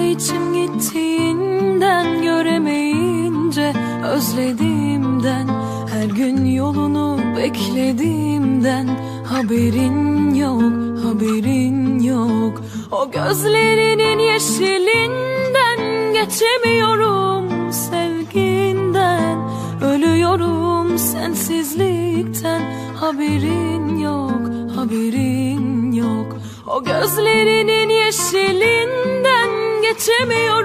içim gittiğinden göremeyince özlediğimden her gün yolunu beklediğimden haberin yok haberin yok. O gözlerinin yeşilinden geçemiyorum sevginden ölüyorum sensizlikten haberin yok haberin o gözlerinin yeşilinden geçemiyor.